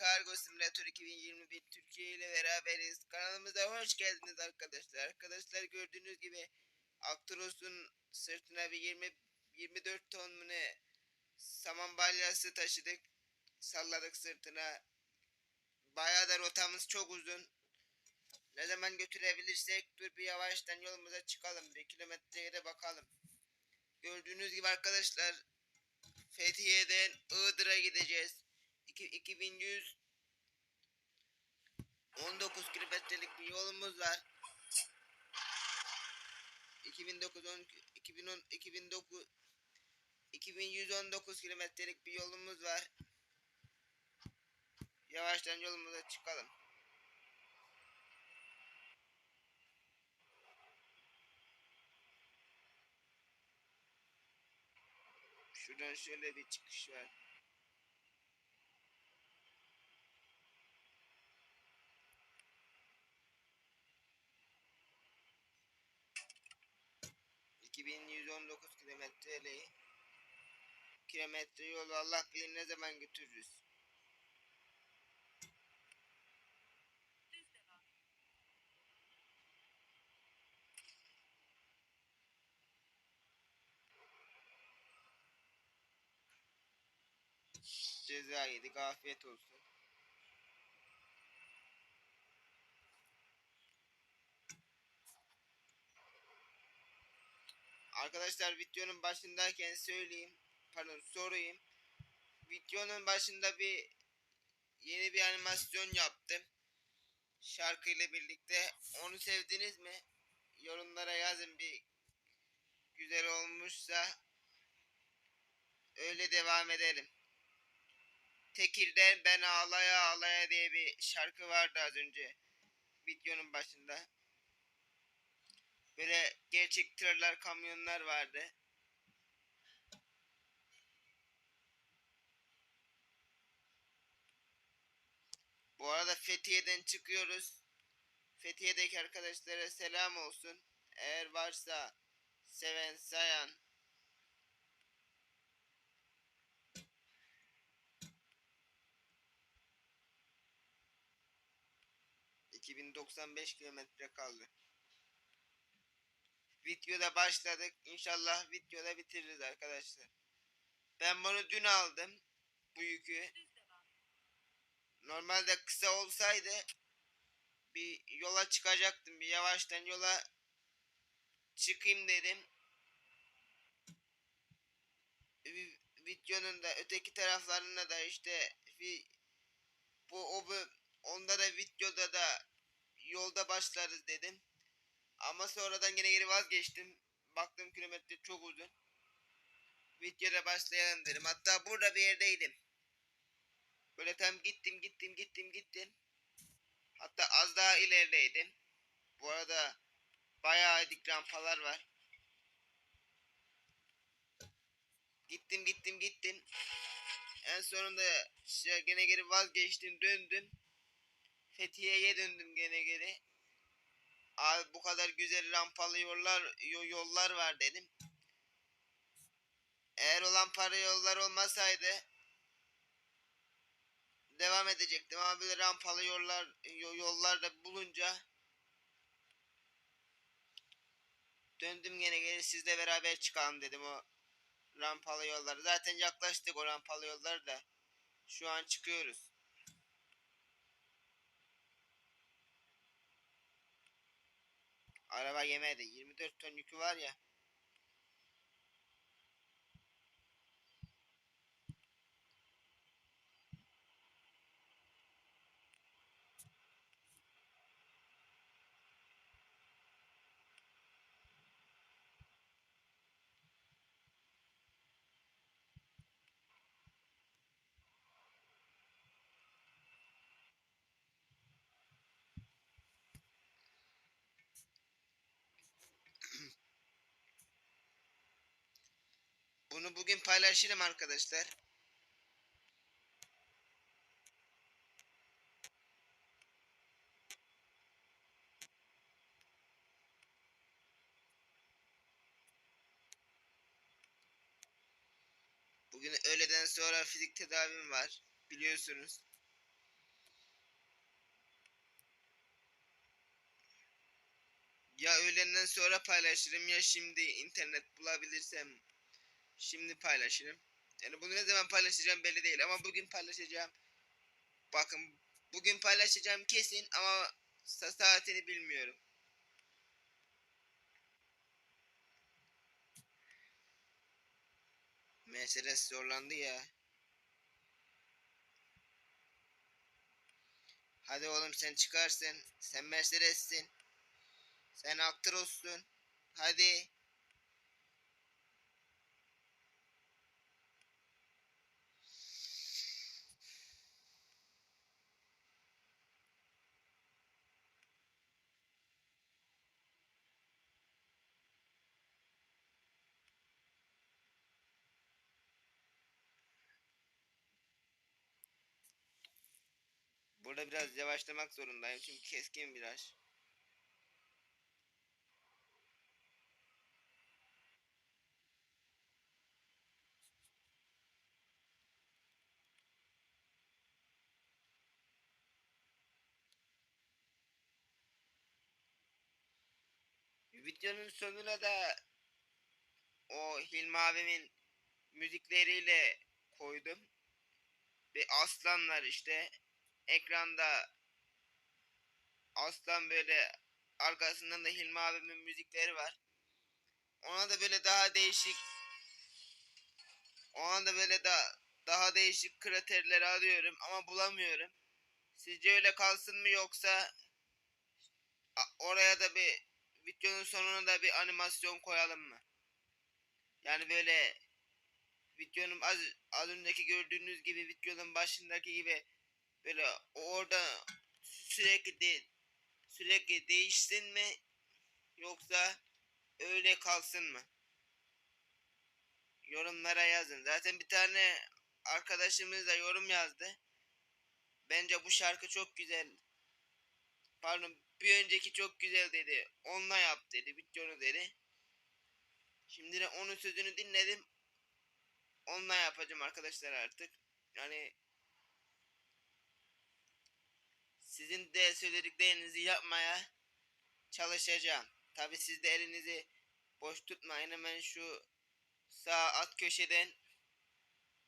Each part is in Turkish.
Kargo Simulator 2021 Türkiye ile beraberiz. Kanalımıza hoş geldiniz arkadaşlar. Arkadaşlar gördüğünüz gibi Actros'un sırtına bir 20 24 ton mu ne saman balyası taşıdık. Salladık sırtına. Bayağı da rotamız çok uzun. Ne zaman götürebilirsek dur bir yavaştan yolumuza çıkalım. Bir kilometreye de bakalım. Gördüğünüz gibi arkadaşlar Fethiye'den Iğdır'a gideceğiz. İki- 2100 19 kilometrelik bir yolumuz var. 2009 10 2010 2009 2119 kilometrelik bir yolumuz var. Yavaştan yolumuza çıkalım. Şuradan şöyle bir çıkış var. ...2119 kilometreyle... ...kilometre yolu Allah bilir ne zaman götürürüz. Ceza yedik afiyet olsun. Arkadaşlar videonun başındayken söyleyeyim. Pardon sorayım. Videonun başında bir yeni bir animasyon yaptım. Şarkıyla birlikte. Onu sevdiniz mi? Yorumlara yazın bir güzel olmuşsa öyle devam edelim. Tekir'den ben ağlaya ağlaya diye bir şarkı vardı az önce videonun başında. Böyle gerçek tırlar, kamyonlar vardı. Bu arada Fethiye'den çıkıyoruz. Fethiye'deki arkadaşlara selam olsun. Eğer varsa seven, sayan, 2095 kilometre kaldı. Videoda başladık. İnşallah videoda bitiririz arkadaşlar. Ben bunu dün aldım. Bu yükü. Normalde kısa olsaydı bir yola çıkacaktım. Bir yavaştan yola çıkayım dedim. Vi- Videonun da öteki taraflarına da işte bir bu o bu onda da videoda da yolda başlarız dedim. Ama sonradan gene geri vazgeçtim. Baktım kilometre çok uzun. Videoda başlayalım dedim. Hatta burada bir yerdeydim. Böyle tam gittim gittim gittim gittim. Hatta az daha ilerideydim. Bu arada bayağı dik rampalar var. Gittim gittim gittim. En sonunda işte gene geri vazgeçtim döndüm. Fethiye'ye döndüm gene geri. Abi bu kadar güzel rampalı yollar yo- yollar var dedim. Eğer olan para yollar olmasaydı devam edecektim ama böyle rampalı yollar yo- yollar da bulunca döndüm gene geri sizle beraber çıkalım dedim o rampalı yolları. Zaten yaklaştık o rampalı yollar da şu an çıkıyoruz. Araba yemedi. 24 ton yükü var ya. Bunu bugün paylaşırım arkadaşlar. Bugün öğleden sonra fizik tedavim var. Biliyorsunuz. Ya öğlenden sonra paylaşırım ya şimdi internet bulabilirsem şimdi paylaşırım. Yani bunu ne zaman paylaşacağım belli değil ama bugün paylaşacağım. Bakın bugün paylaşacağım kesin ama sa- saatini bilmiyorum. Mercedes zorlandı ya. Hadi oğlum sen çıkarsın. Sen Mercedes'sin. Sen Actros'sun. Hadi. Burada biraz yavaşlamak zorundayım çünkü keskin viraj. Videonun sonuna da o Hilmi abimin müzikleriyle koydum. Ve aslanlar işte ekranda aslan böyle arkasından da Hilmi abimin müzikleri var. Ona da böyle daha değişik ona da böyle da daha değişik kraterleri arıyorum ama bulamıyorum. Sizce öyle kalsın mı yoksa oraya da bir videonun sonuna da bir animasyon koyalım mı? Yani böyle videonun az, az önceki gördüğünüz gibi videonun başındaki gibi böyle orada sürekli de, sürekli değişsin mi yoksa öyle kalsın mı? Yorumlara yazın. Zaten bir tane arkadaşımız da yorum yazdı. Bence bu şarkı çok güzel. Pardon bir önceki çok güzel dedi. Onunla yap dedi. Videonu dedi. Şimdi de onun sözünü dinledim. Onunla yapacağım arkadaşlar artık. Yani sizin de söylediklerinizi yapmaya çalışacağım. Tabi siz de elinizi boş tutmayın. Hemen şu sağ alt köşeden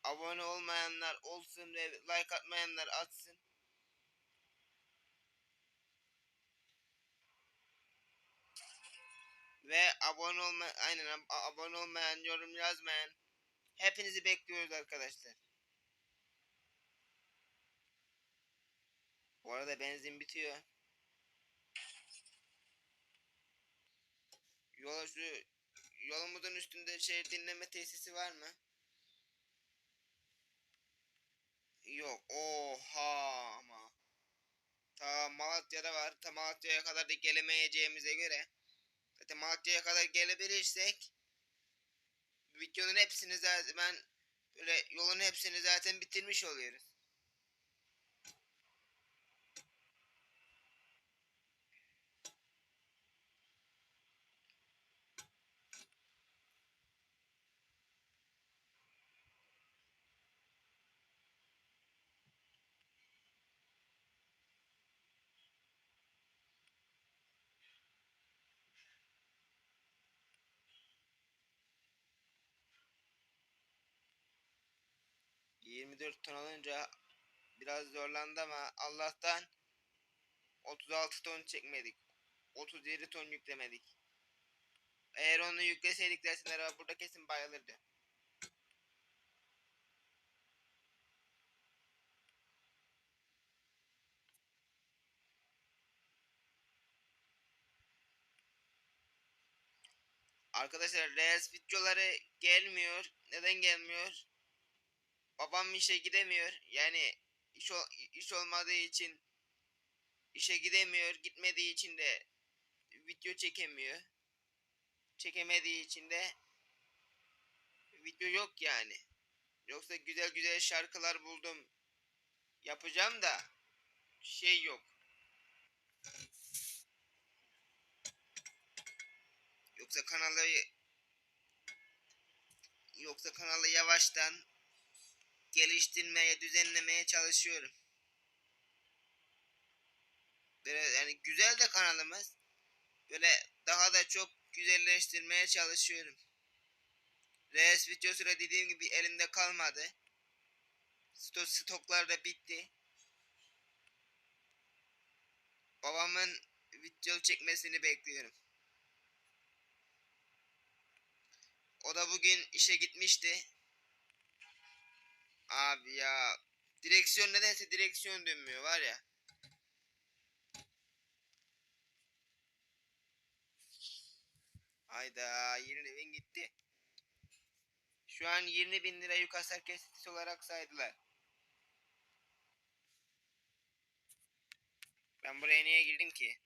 abone olmayanlar olsun ve like atmayanlar atsın. Ve abone olma aynen ab- abone olmayan, yorum yazmayan hepinizi bekliyoruz arkadaşlar. Bu arada benzin bitiyor. Yola şu yolumuzun üstünde şey dinleme tesisi var mı? Yok. Oha ama. Ta Malatya'da var. Ta Malatya'ya kadar da gelemeyeceğimize göre. Zaten Malatya'ya kadar gelebilirsek videonun hepsini zaten ben böyle yolun hepsini zaten bitirmiş oluyoruz. ...24 ton alınca... ...biraz zorlandı ama... ...Allah'tan... ...36 ton çekmedik. 37 ton yüklemedik. Eğer onu yükleseydik dersin araba burada kesin bayılırdı. Arkadaşlar Reels videoları gelmiyor. Neden gelmiyor? Babam işe gidemiyor. Yani iş, ol- iş olmadığı için işe gidemiyor. Gitmediği için de video çekemiyor. Çekemediği için de video yok yani. Yoksa güzel güzel şarkılar buldum. Yapacağım da şey yok. Yoksa kanalı yoksa kanalı yavaştan geliştirmeye, düzenlemeye çalışıyorum. Böyle yani güzel de kanalımız. böyle daha da çok güzelleştirmeye çalışıyorum. Reels videosu da dediğim gibi elimde kalmadı. Stok, stoklar da bitti. Babamın video çekmesini bekliyorum. O da bugün işe gitmişti. Abi ya direksiyon nedense direksiyon dönmüyor var ya. Hayda yeni evin gitti. Şu an 20 bin lira yük hasar kesintisi olarak saydılar. Ben buraya niye girdim ki?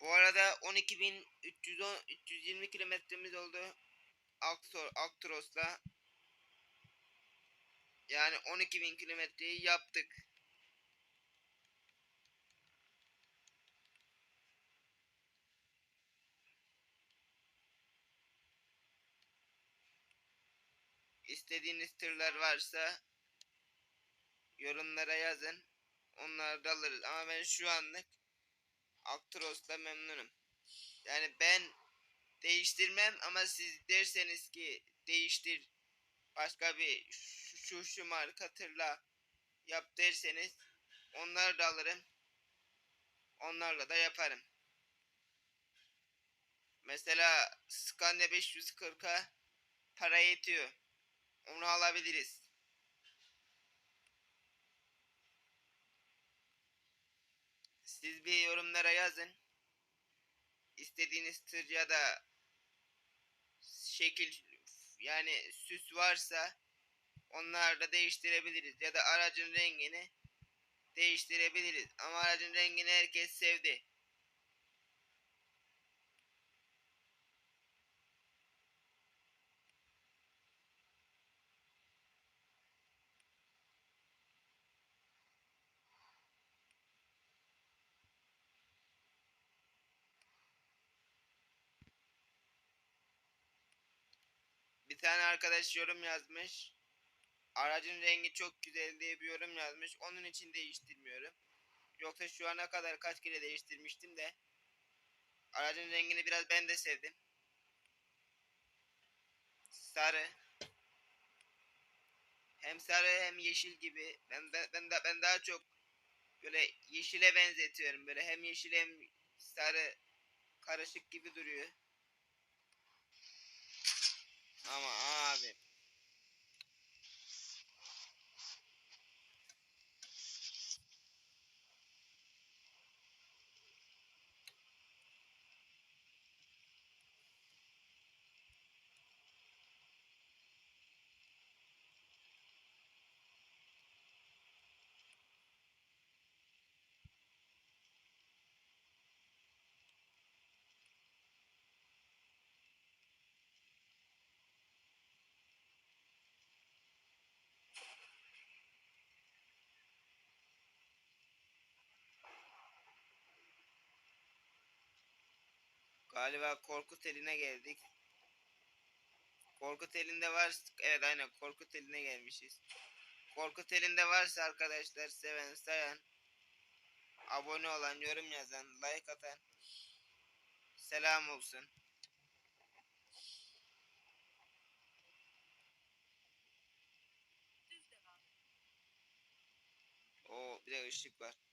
Bu arada 12.310 320 kilometremiz oldu. Aktor, Aktros'la. Yani 12.000 kilometreyi yaptık. İstediğiniz tırlar varsa yorumlara yazın. Onları da alırız. Ama ben şu anlık Actros'la memnunum. Yani ben değiştirmem ama siz derseniz ki değiştir başka bir şu şu, şu marka tırla yap derseniz onları da alırım. Onlarla da yaparım. Mesela Scania 540'a para yetiyor. Onu alabiliriz. Siz bir yorumlara yazın. İstediğiniz tır ya da şekil yani süs varsa onları da değiştirebiliriz. Ya da aracın rengini değiştirebiliriz. Ama aracın rengini herkes sevdi. Tane arkadaş yorum yazmış. Aracın rengi çok güzel diye bir yorum yazmış. Onun için değiştirmiyorum. Yoksa şu ana kadar kaç kere değiştirmiştim de. Aracın rengini biraz ben de sevdim. Sarı. Hem sarı hem yeşil gibi. Ben ben ben, da, ben daha çok böyle yeşile benzetiyorum. Böyle hem yeşil hem sarı karışık gibi duruyor. Ama abi. Galiba korku teline geldik. Korku telinde var. Evet aynen korku teline gelmişiz. Korku telinde varsa arkadaşlar seven sayan abone olan yorum yazan like atan selam olsun. O bir de ışık var.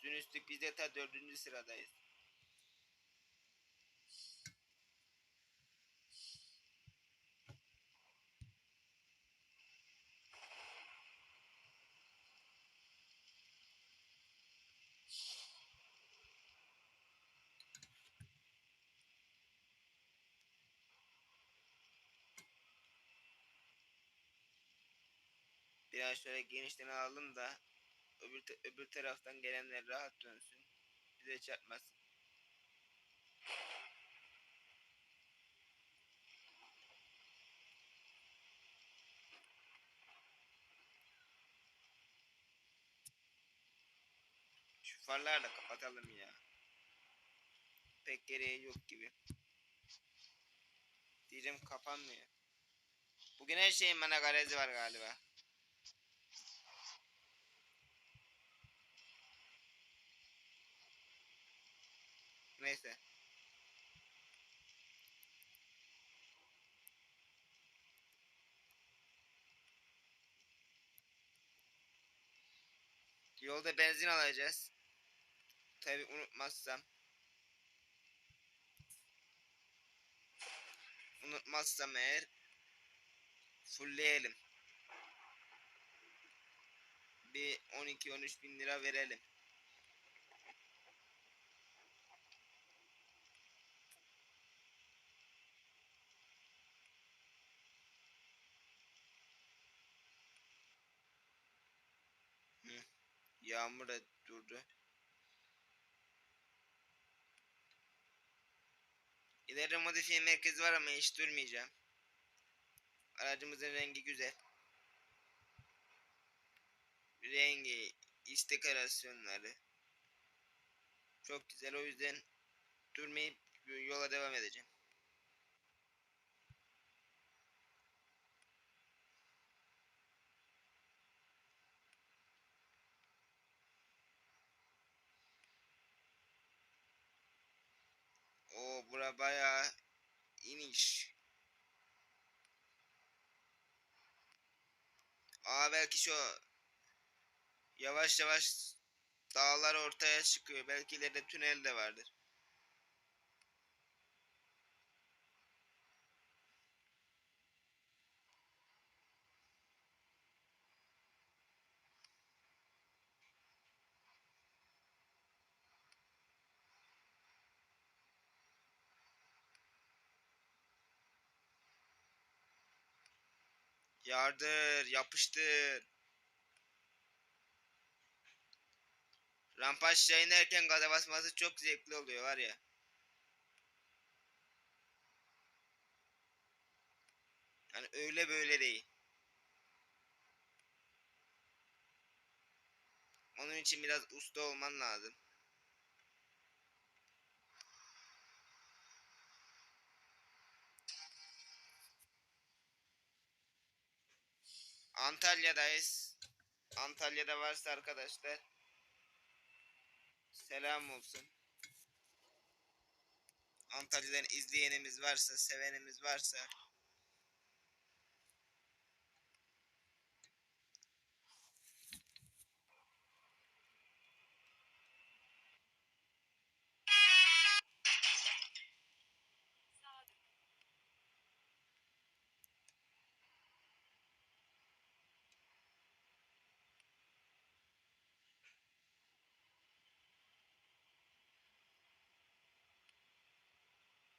Üstün üstlük biz de ta dördüncü sıradayız. Biraz şöyle genişten alalım da öbür, öbür taraftan gelenler rahat dönsün. Bize çarpmasın. Şu farları da kapatalım ya. Pek gereği yok gibi. Diyeceğim kapanmıyor. Bugün her şeyin bana garezi var galiba. Neyse. Yolda benzin alacağız. Tabi unutmazsam. Unutmazsam eğer fullleyelim. Bir 12-13 bin lira verelim. Yağmur da durdu. İleride modifiye merkezi var ama hiç durmayacağım. Aracımızın rengi güzel. Rengi, iç dekorasyonları çok güzel. O yüzden durmayıp yola devam edeceğim. Bura bayağı iniş. Aa belki şu yavaş yavaş dağlar ortaya çıkıyor. Belki ileride tünel de vardır. Yardır, yapıştır. Rampa aşağı inerken gaza basması çok zevkli oluyor var ya. Yani öyle böyle değil. Onun için biraz usta olman lazım. Antalya'dayız. Antalya'da varsa arkadaşlar selam olsun. Antalya'dan izleyenimiz varsa, sevenimiz varsa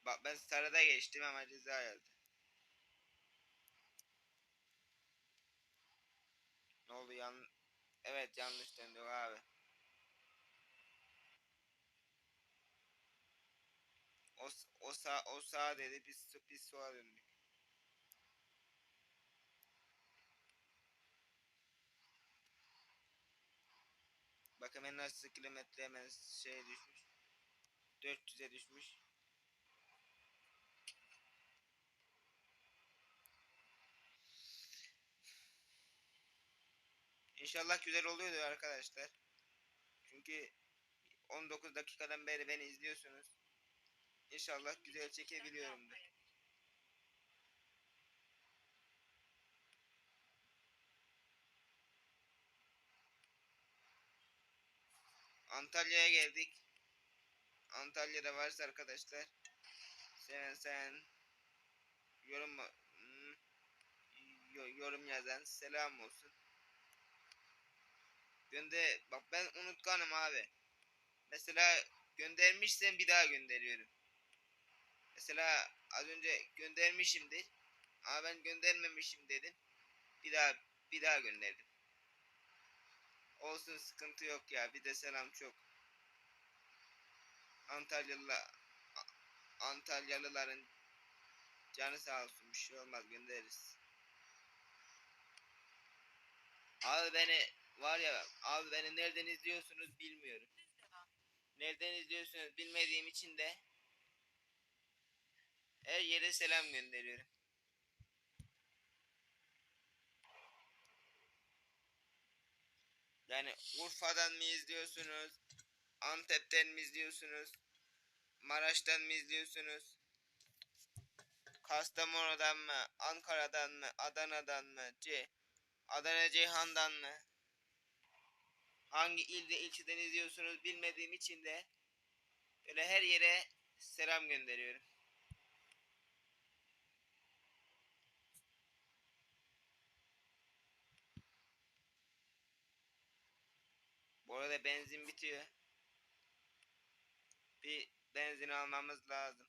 Bak ben sarıda geçtim ama ceza geldi. Ne oldu yan... Evet yanlış döndük abi. O, o sağ o sağ dedi biz biz sola döndük. Bak hemen nasıl kilometre hemen şey düşmüş. 400'e düşmüş. İnşallah güzel oluyordur arkadaşlar. Çünkü 19 dakikadan beri beni izliyorsunuz. İnşallah güzel çekebiliyorumdur. Antalya'ya geldik. Antalya'da varsa arkadaşlar sen sen yorum hmm, yo- yorum yazan selam olsun. Gönder bak ben unutkanım abi. Mesela göndermişsem bir daha gönderiyorum. Mesela az önce göndermişimdir. Ama ben göndermemişim dedim. Bir daha bir daha gönderdim. Olsun sıkıntı yok ya. Bir de selam çok. Antalyalı Antalyalıların canı sağ olsun. Bir şey olmaz göndeririz. Abi beni var ya abi beni nereden izliyorsunuz bilmiyorum. Nereden izliyorsunuz bilmediğim için de her yere selam gönderiyorum. Yani Urfa'dan mı izliyorsunuz? Antep'ten mi izliyorsunuz? Maraş'tan mı izliyorsunuz? Kastamonu'dan mı? Ankara'dan mı? Adana'dan mı? C. Adana Ceyhan'dan mı? Hangi ilde ilçeden izliyorsunuz bilmediğim için de böyle her yere selam gönderiyorum. Bu arada benzin bitiyor. Bir benzin almamız lazım.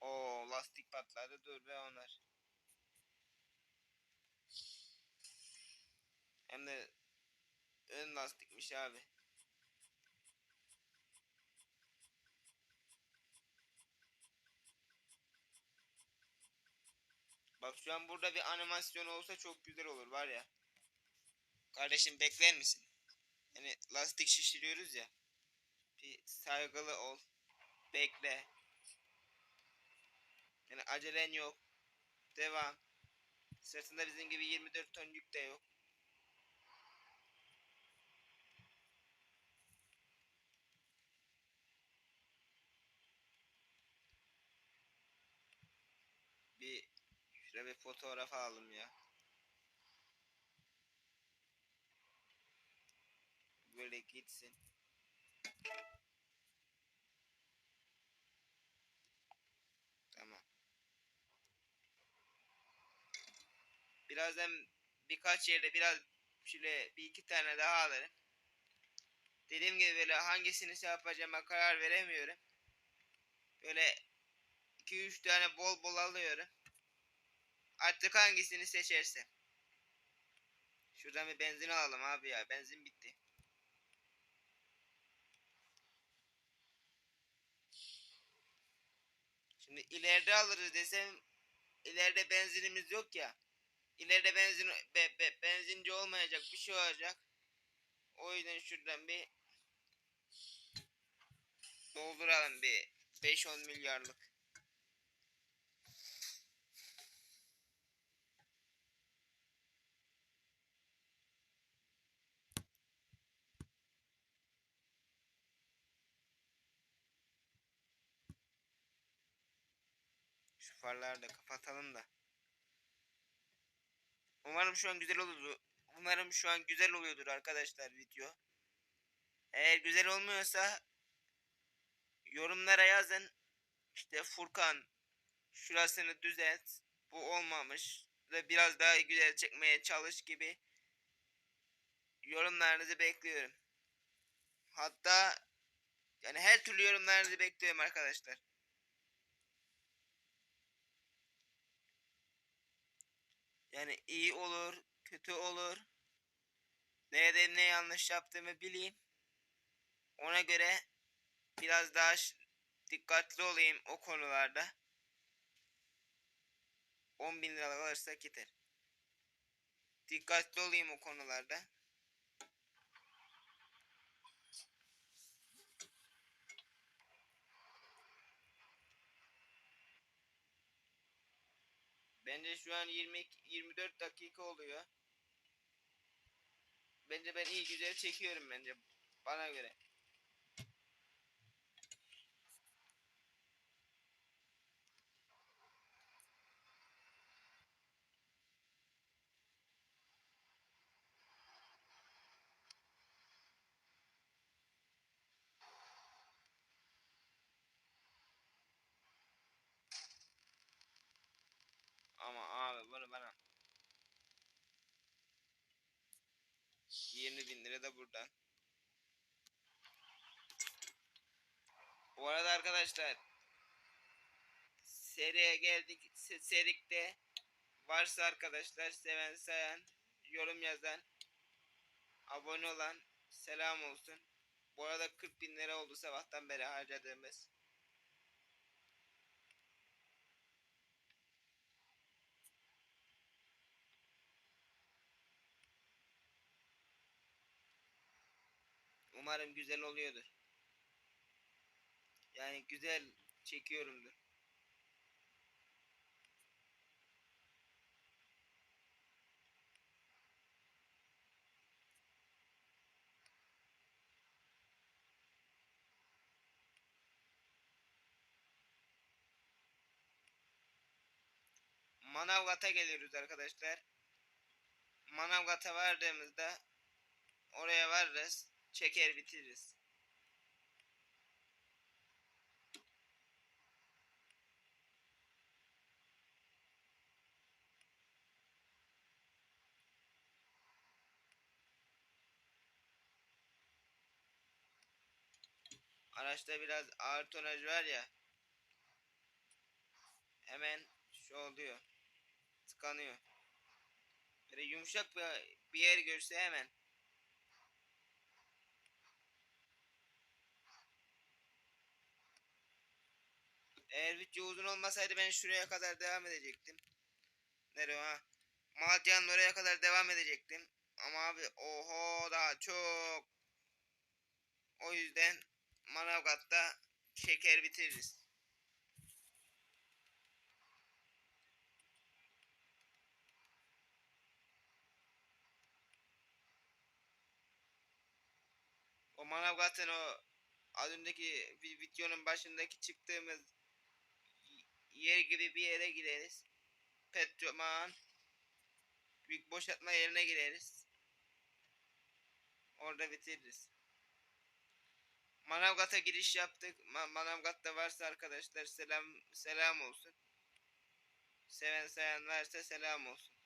O lastik patladı. Dur be onlar. Hem de ön lastikmiş abi. Bak şu an burada bir animasyon olsa çok güzel olur var ya. Kardeşim bekler misin? Yani lastik şişiriyoruz ya. Bir saygılı ol. Bekle. Yani acelen yok. Devam. Sırtında bizim gibi 24 ton yük de yok. Bir şuraya bir fotoğraf alalım ya. Böyle gitsin. Tamam. Birazdan birkaç yerde biraz şöyle bir iki tane daha alırım. Dediğim gibi böyle hangisini şey yapacağıma karar veremiyorum. Böyle 2-3 tane bol bol alıyorum. Artık hangisini seçersem. Şuradan bir benzin alalım abi ya. Benzin bitti. Şimdi ileride alırız desem ileride benzinimiz yok ya. İleride benzin be, be- benzinci olmayacak bir şey olacak. O yüzden şuradan bir dolduralım bir 5-10 milyarlık. Şu farları da kapatalım da. Umarım şu an güzel olur. Umarım şu an güzel oluyordur arkadaşlar video. Eğer güzel olmuyorsa yorumlara yazın. İşte Furkan şurasını düzelt. Bu olmamış. Ve biraz daha güzel çekmeye çalış gibi yorumlarınızı bekliyorum. Hatta yani her türlü yorumlarınızı bekliyorum arkadaşlar. Yani iyi olur, kötü olur. Nerede ne yanlış yaptığımı bileyim. Ona göre biraz daha dikkatli olayım o konularda. 10 bin lira alırsak yeter. Dikkatli olayım o konularda. Bence şu an 22 24 dakika oluyor. Bence ben iyi güzel çekiyorum bence bana göre. Ama abi bunu bana 20 bin lira da buradan. Bu arada arkadaşlar seriye geldik. Se- Serik'te varsa arkadaşlar seven sayan yorum yazan abone olan selam olsun. Bu arada 40 bin lira oldu sabahtan beri harcadığımız. Umarım güzel oluyordur. Yani güzel çekiyorumdur. Manavgat'a geliyoruz arkadaşlar. Manavgat'a vardığımızda oraya varırız. Çeker bitiririz. Araçta biraz ağır tonaj var ya. Hemen şu oluyor. Tıkanıyor. Böyle yumuşak bir, bir yer görse hemen. Eğer video uzun olmasaydı ben şuraya kadar devam edecektim. Nere o ha? Malatya'nın oraya kadar devam edecektim. Ama abi oho daha çok. O yüzden Manavgat'ta şeker bitiririz. O Manavgat'ın o az önceki vi- videonun başındaki çıktığımız yer gibi bir yere gireriz. Petroman büyük boşaltma yerine gireriz. Orada bitiririz. Manavgat'a giriş yaptık. Ma- Manavgat'ta varsa arkadaşlar selam selam olsun. Seven sayan varsa selam olsun.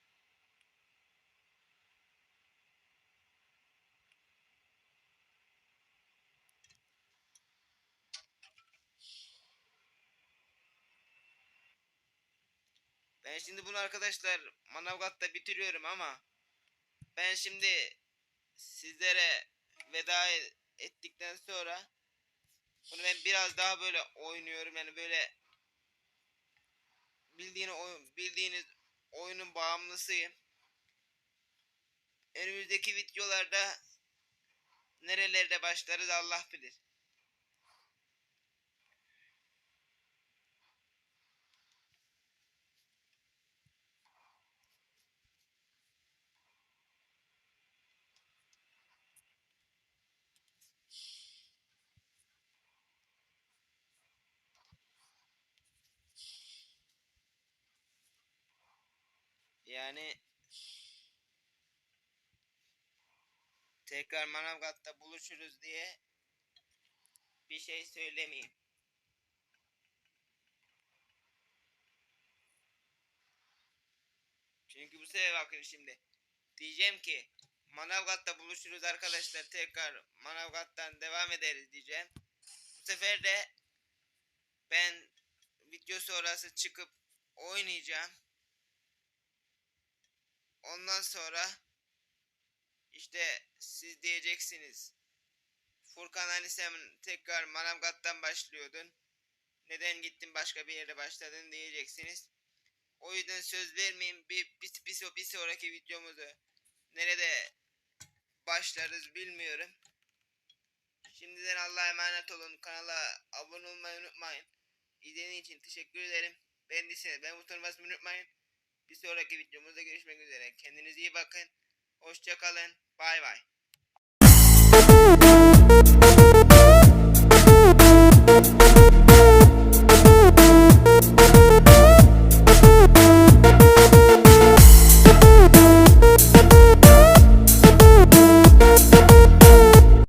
Ben şimdi bunu arkadaşlar Manavgat'ta bitiriyorum ama ben şimdi sizlere veda ettikten sonra bunu ben biraz daha böyle oynuyorum yani böyle bildiğini oyun bildiğiniz oyunun bağımlısıyım. Önümüzdeki videolarda nerelerde başlarız Allah bilir. Yani tekrar Manavgat'ta buluşuruz diye bir şey söylemeyeyim. Çünkü bu sefer bakın şimdi. Diyeceğim ki Manavgat'ta buluşuruz arkadaşlar tekrar Manavgat'tan devam ederiz diyeceğim. Bu sefer de ben video sonrası çıkıp oynayacağım. Ondan sonra işte siz diyeceksiniz. Furkan hani sen tekrar Manavgat'tan başlıyordun. Neden gittin başka bir yere başladın diyeceksiniz. O yüzden söz vermeyeyim bir, bir, bir, bir sonraki videomuzu nerede başlarız bilmiyorum. Şimdiden Allah'a emanet olun. Kanala abone olmayı unutmayın. İzlediğiniz için teşekkür ederim. Beğendiyseniz ben butonuna basmayı unutmayın. Bir sonraki videomuzda görüşmek üzere. Kendinize iyi bakın. Hoşçakalın. Bay bay.